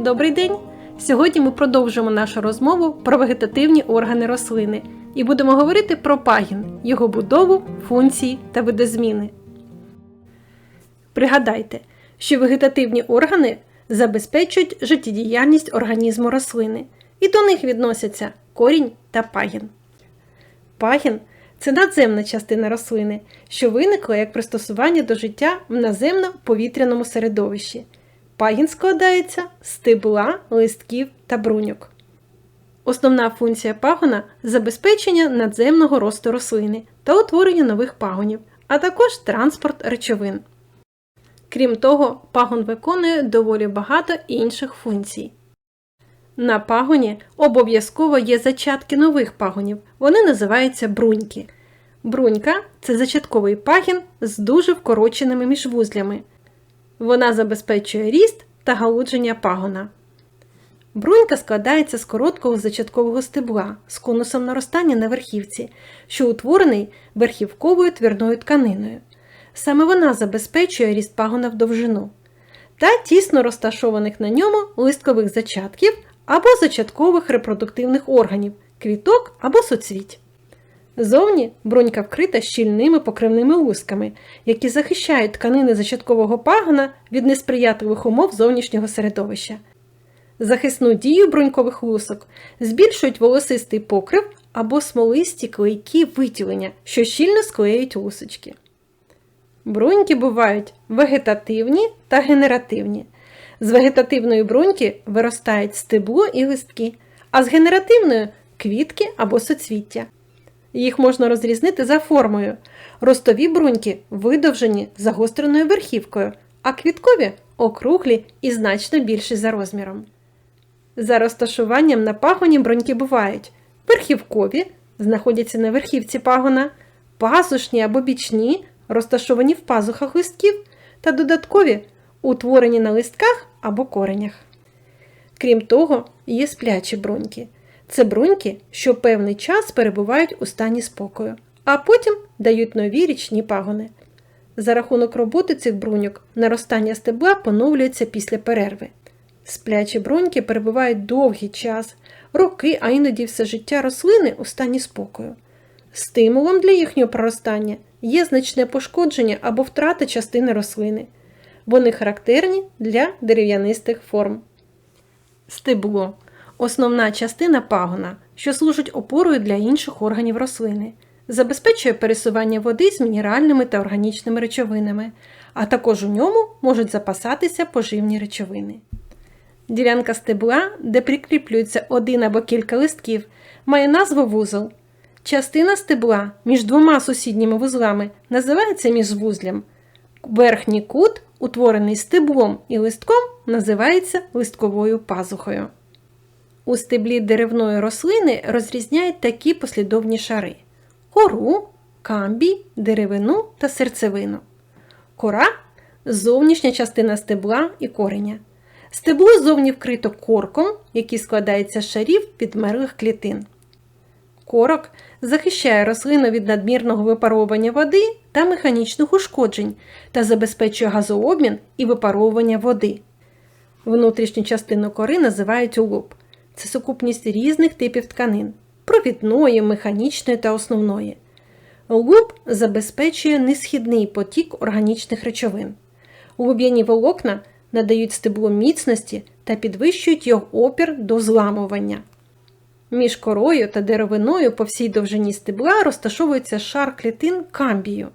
Добрий день! Сьогодні ми продовжимо нашу розмову про вегетативні органи рослини і будемо говорити про пагін, його будову, функції та видозміни. Пригадайте, що вегетативні органи забезпечують життєдіяльність організму рослини, і до них відносяться корінь та пагін. Пагін це надземна частина рослини, що виникла як пристосування до життя в наземно-повітряному середовищі. Пагін складається з стебла, листків та бруньок. Основна функція пагона забезпечення надземного росту рослини та утворення нових пагонів, а також транспорт речовин. Крім того, пагон виконує доволі багато інших функцій. На пагоні обов'язково є зачатки нових пагонів, вони називаються бруньки. Брунька це зачатковий пагін з дуже вкороченими міжвузлями. Вона забезпечує ріст та галудження пагона. Брунька складається з короткого зачаткового стебла з конусом наростання на верхівці, що утворений верхівковою твірною тканиною. Саме вона забезпечує ріст пагона в довжину та тісно розташованих на ньому листкових зачатків або зачаткових репродуктивних органів, квіток або соцвіть. Зовні брунька вкрита щільними покривними лусками, які захищають тканини зачаткового пагона від несприятливих умов зовнішнього середовища. Захисну дію брунькових лусок збільшують волосистий покрив або смолисті клейкі витілення, що щільно склеюють лусочки. Бруньки бувають вегетативні та генеративні. З вегетативної бруньки виростають стебло і листки, а з генеративної квітки або соцвіття. Їх можна розрізнити за формою. Ростові бруньки видовжені загостреною верхівкою, а квіткові округлі і значно більші за розміром. За розташуванням на пагоні бруньки бувають верхівкові, знаходяться на верхівці пагона, пазушні або бічні, розташовані в пазухах листків, та додаткові, утворені на листках або коренях. Крім того, є сплячі бруньки. Це бруньки, що певний час перебувають у стані спокою, а потім дають нові річні пагони. За рахунок роботи цих бруньок наростання стебла поновлюється після перерви. Сплячі бруньки перебувають довгий час, роки, а іноді все життя рослини у стані спокою. Стимулом для їхнього проростання є значне пошкодження або втрата частини рослини. Вони характерні для дерев'янистих форм. Стебло основна частина пагона, що служить опорою для інших органів рослини, забезпечує пересування води з мінеральними та органічними речовинами, а також у ньому можуть запасатися поживні речовини. Ділянка стебла, де прикріплюється один або кілька листків, має назву вузол. Частина стебла між двома сусідніми вузлами називається міжвузлям. Верхній кут, утворений стеблом і листком, називається листковою пазухою. У стеблі деревної рослини розрізняють такі послідовні шари: кору, камбій, деревину та серцевину. Кора зовнішня частина стебла і кореня. Стебло зовні вкрито корком, який складається з шарів підмерлих клітин. Корок захищає рослину від надмірного випаровування води та механічних ушкоджень та забезпечує газообмін і випаровування води. Внутрішню частину кори називають улоб. Це сукупність різних типів тканин провідної, механічної та основної. Луб забезпечує несхідний потік органічних речовин. Луб'яні волокна надають стеблу міцності та підвищують його опір до зламування. Між корою та деревиною по всій довжині стебла розташовується шар клітин камбію.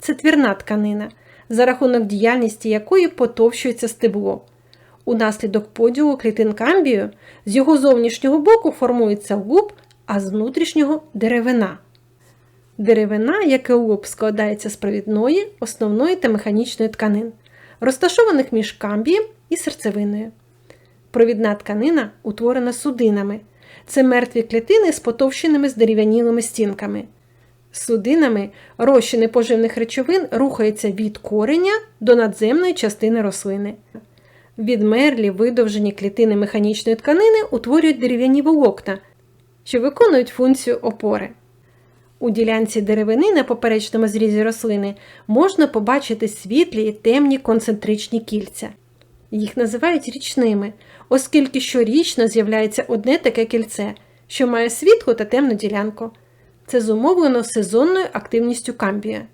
Це твірна тканина, за рахунок діяльності якої потовщується стебло. Унаслідок поділу клітин камбію з його зовнішнього боку формується луб, а з внутрішнього деревина. Деревина, як і луб, складається з провідної, основної та механічної тканин, розташованих між камбієм і серцевиною. Провідна тканина утворена судинами. Це мертві клітини з потовщеними здерев'янілими стінками. Судинами розчини поживних речовин рухаються від кореня до надземної частини рослини. Відмерлі видовжені клітини механічної тканини утворюють дерев'яні волокна, що виконують функцію опори. У ділянці деревини на поперечному зрізі рослини можна побачити світлі і темні концентричні кільця. Їх називають річними, оскільки щорічно з'являється одне таке кільце, що має світлу та темну ділянку. Це зумовлено сезонною активністю камбія.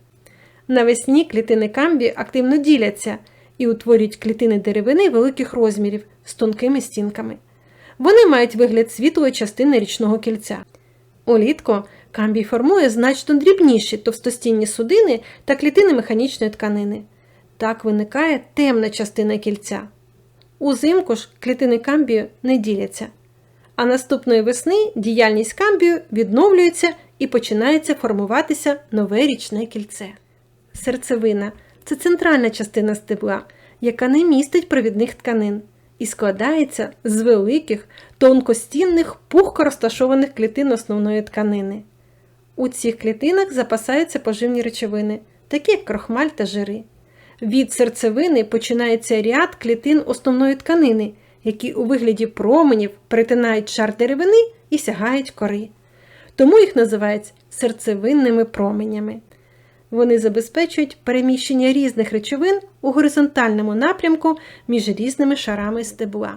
Навесні клітини камбії активно діляться і утворюють клітини деревини великих розмірів з тонкими стінками. Вони мають вигляд світлої частини річного кільця. Улітку камбій формує значно дрібніші товстостінні судини та клітини механічної тканини. Так виникає темна частина кільця. Узимку ж клітини камбію не діляться. А наступної весни діяльність камбію відновлюється і починається формуватися нове річне кільце. Серцевина це центральна частина стебла, яка не містить провідних тканин і складається з великих, тонкостінних, пухко розташованих клітин основної тканини. У цих клітинах запасаються поживні речовини, такі як крохмаль та жири. Від серцевини починається ряд клітин основної тканини, які у вигляді променів перетинають шар деревини і сягають кори. Тому їх називають серцевинними променями. Вони забезпечують переміщення різних речовин у горизонтальному напрямку між різними шарами стебла.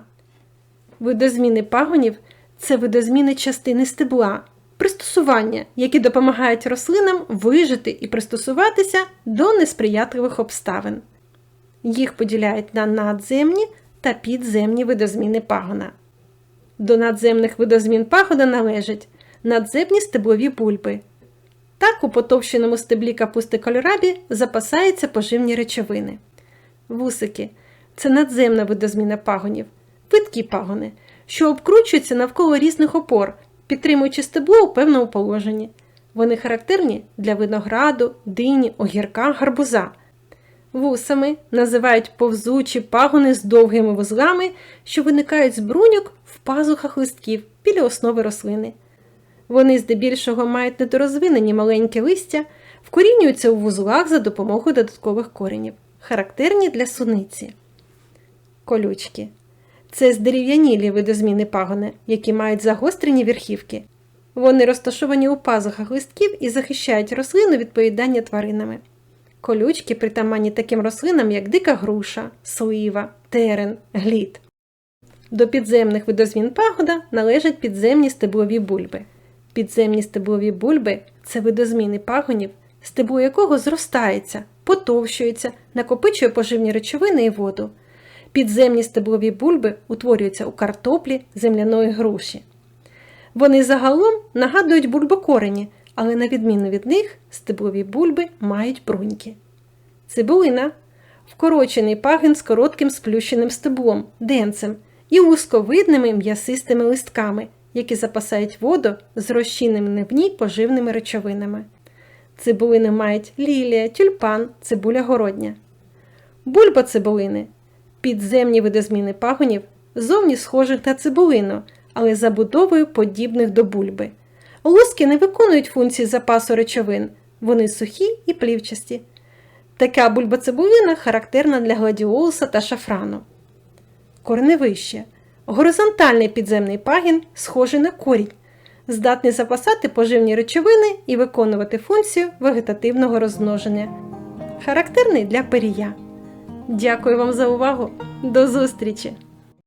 Видозміни пагонів це видозміни частини стебла, пристосування, які допомагають рослинам вижити і пристосуватися до несприятливих обставин. Їх поділяють на надземні та підземні видозміни пагона. До надземних видозмін пагона належать надземні стеблові бульби. Так у потовщеному стеблі капусти кольорабі запасаються поживні речовини. Вусики це надземна видозміна пагонів, видкі пагони, що обкручуються навколо різних опор, підтримуючи стебло у певному положенні. Вони характерні для винограду, дині, огірка, гарбуза. Вусами називають повзучі пагони з довгими вузлами, що виникають з бруньок в пазухах листків біля основи рослини. Вони здебільшого мають недорозвинені маленькі листя, вкорінюються у вузлах за допомогою додаткових коренів, характерні для суниці. Колючки це здерев'янілі видозміни пагони, які мають загострені верхівки. Вони розташовані у пазухах листків і захищають рослину від поїдання тваринами. Колючки притаманні таким рослинам, як дика груша, слива, терен, глід. До підземних видозмін пагода належать підземні стеблові бульби. Підземні стеблові бульби це видозміни пагонів, стебло якого зростається, потовщується, накопичує поживні речовини і воду. Підземні стеблові бульби утворюються у картоплі земляної груші. Вони загалом нагадують бульбокорені, але на відміну від них стеблові бульби мають бруньки. Цибулина вкорочений пагін з коротким сплющеним стеблом, денцем і вузьковидними м'ясистими листками, які запасають воду з розчиненими в ній поживними речовинами. Цибулини мають лілія, тюльпан, цибуля городня. Бульба цибулини підземні видозміни пагонів, зовні схожих на цибулину, але забудовою подібних до бульби. Луски не виконують функції запасу речовин, вони сухі і плівчасті. Така бульбоцибулина характерна для гладіолуса та шафрану. Корневище горизонтальний підземний пагін, схожий на корінь, здатний запасати поживні речовини і виконувати функцію вегетативного розмноження. Характерний для перія. Дякую вам за увагу! До зустрічі!